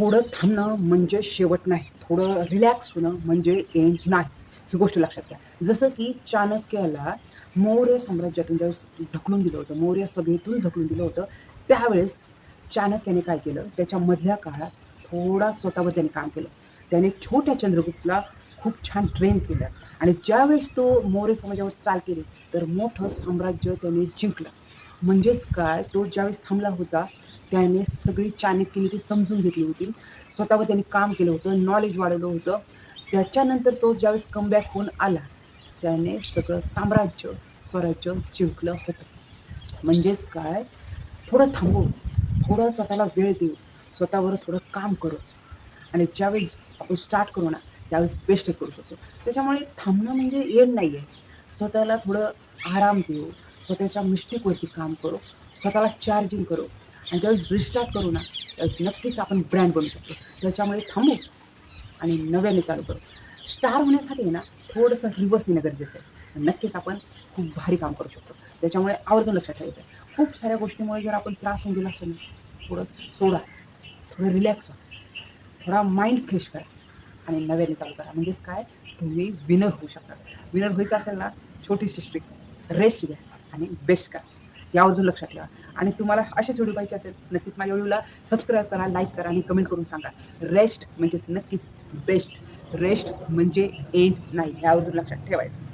थोडं थांबणं म्हणजे शेवट नाही. थोडं रिलॅक्स होणं म्हणजे एंड नाही. ही गोष्ट लक्षात घ्या. जसं की चाणक्याला मौर्य साम्राज्यातून ज्यावेळेस ढकलून दिलं होतं मौर्य सभेतून ढकलून दिलं होतं त्यावेळेस चाणक्याने काय केलं? त्याच्या मधल्या काळात थोडा स्वतःवर त्याने काम केलं. त्याने छोट्या चंद्रगुप्तला खूप छान ट्रेन केलं. आणि ज्यावेळेस तो मौर्य समाजावर चाल केली तर मोठं साम्राज्य त्याने जिंकलं. म्हणजेच काय? तो ज्यावेळेस थांबला होता त्याने सगळी चाणक्यने ती समजून घेतली होती. स्वतःवर त्यांनी काम केलं होतं नॉलेज वाढवलं होतं. त्याच्यानंतर तो ज्यावेळेस कमबॅक होऊन आला त्याने सगळं साम्राज्य स्वराज्य जिंकलं होतं. म्हणजेच काय? थोडं थांबू थोडं स्वतःला वेळ देऊ स्वतःवर थोडं काम करू. आणि ज्यावेळेस आपण स्टार्ट करू ना त्यावेळेस बेस्टच करू शकतो. त्याच्यामुळे थांबणं म्हणजे येण नाही आहे स्वतःला थोडं आराम देऊ स्वतःच्या मिस्टेकवरती काम करू स्वतःला चार्जिंग करू. आणि ज्यावेळेस रिस्टार्ट करू ना त्यावेळेस नक्कीच आपण ब्रँड बनू शकतो. त्याच्यामुळे थांबू आणि नव्याने चालू करू. स्टार होण्यासाठी ना थोडंसं रिवर्स येणं गरजेचं आहे. नक्कीच आपण खूप भारी काम करू शकतो. त्याच्यामुळे आवर्जून लक्षात ठेवायचं आहे. खूप साऱ्या गोष्टीमुळे जर आपण त्रास होऊन गेला असेल ना थोडं सोडा. थोडं रिलॅक्स व्हा. थोडा माइंड फ्रेश करा. आणि नव्याने चालू करा. म्हणजेच काय? तुम्ही विनर होऊ शकता. विनर व्हायचं असेल ना छोटीशी स्ट्रिक रेस्ट घ्या आणि बेस्ट करा. यावर लक्षात ठेवा. आणि तुम्हाला असेच व्हिडिओ पाहिजे असेल नक्कीच माझ्या व्हिडिओला सबस्क्राईब करा लाईक करा आणि कमेंट करून सांगा. रेस्ट म्हणजेच नक्कीच बेस्ट रेस्ट म्हणजे एंड नाही यावर लक्षात ठेवायचं.